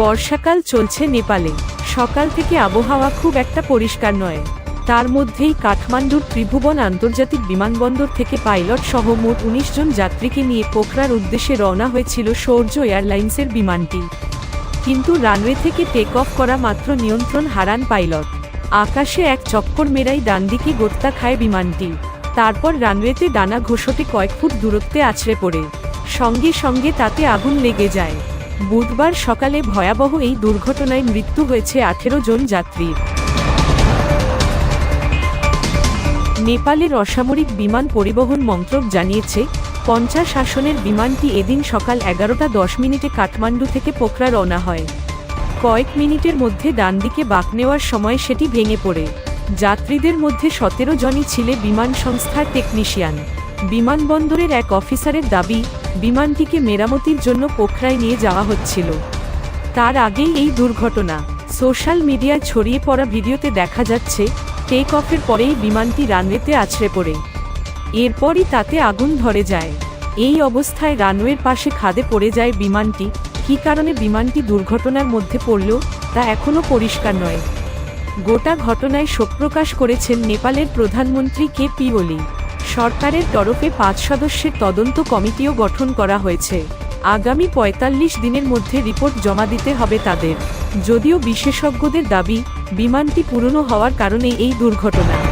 বর্ষাকাল চলছে নেপালে। সকাল থেকে আবহাওয়া খুব একটা পরিষ্কার নয়। তার মধ্যেই কাঠমান্ডুর ত্রিভুবন আন্তর্জাতিক বিমানবন্দর থেকে পাইলট সহ মোট উনিশ জন যাত্রীকে নিয়ে পোখরার উদ্দেশ্যে রওনা হয়েছিল সৌর্য এয়ারলাইন্সের বিমানটি। কিন্তু রানওয়ে থেকে টেক অফ করা মাত্র নিয়ন্ত্রণ হারান পাইলট। আকাশে এক চক্কর মেরাই ডানদিকে গোত্তা খায় বিমানটি। তারপর রানওয়েতে ডানা ঘোষটে কয়েক ফুট দূরত্বে আছড়ে পড়ে। সঙ্গে সঙ্গে তাতে আগুন লেগে যায়। বুধবার সকালে ভয়াবহ এই দুর্ঘটনায় মৃত্যু হয়েছে আঠেরো জন যাত্রীর নেপালের অসামরিক বিমান পরিবহন মন্ত্রক জানিয়েছে, পঞ্চাশ আসনের বিমানটি এদিন সকাল এগারোটা দশ মিনিটে কাঠমান্ডু থেকে পোখরা রওনা হয়। কয়েক মিনিটের মধ্যে ডান দিকে বাঁক নেওয়ার সময় সেটি ভেঙে পড়ে। যাত্রীদের মধ্যে সতেরো জনই ছিলে বিমান সংস্থার টেকনিশিয়ান। বিমানবন্দরের এক অফিসারের দাবি বিমানটিকে মেরামতির জন্য পোখরায় নিয়ে যাওয়া হচ্ছিল। তার আগেই এই দুর্ঘটনা। সোশ্যাল মিডিয়ায় ছড়িয়ে পড়া ভিডিওতে দেখা যাচ্ছে, টেক অফের পরেই বিমানটি রানওয়েতে আছড়ে পড়ে। এরপরই তাতে আগুন ধরে যায়। এই অবস্থায় রানওয়ের পাশে খাদে পড়ে যায় বিমানটি। কী কারণে বিমানটি দুর্ঘটনার মধ্যে পড়ল, তা এখনও পরিষ্কার নয়। গোটা ঘটনায় শোক প্রকাশ করেছেন নেপালের প্রধানমন্ত্রী কে পি ওলি। সরকারের তরফে পাঁচ সদস্যের তদন্ত কমিটিও গঠন করা হয়েছে। আগামী ৪৫ দিনের মধ্যে রিপোর্ট জমা দিতে হবে তাদের। যদিও বিশেষজ্ঞদের দাবি, বিমানটি পুরনো হওয়ার কারণে এই দুর্ঘটনা।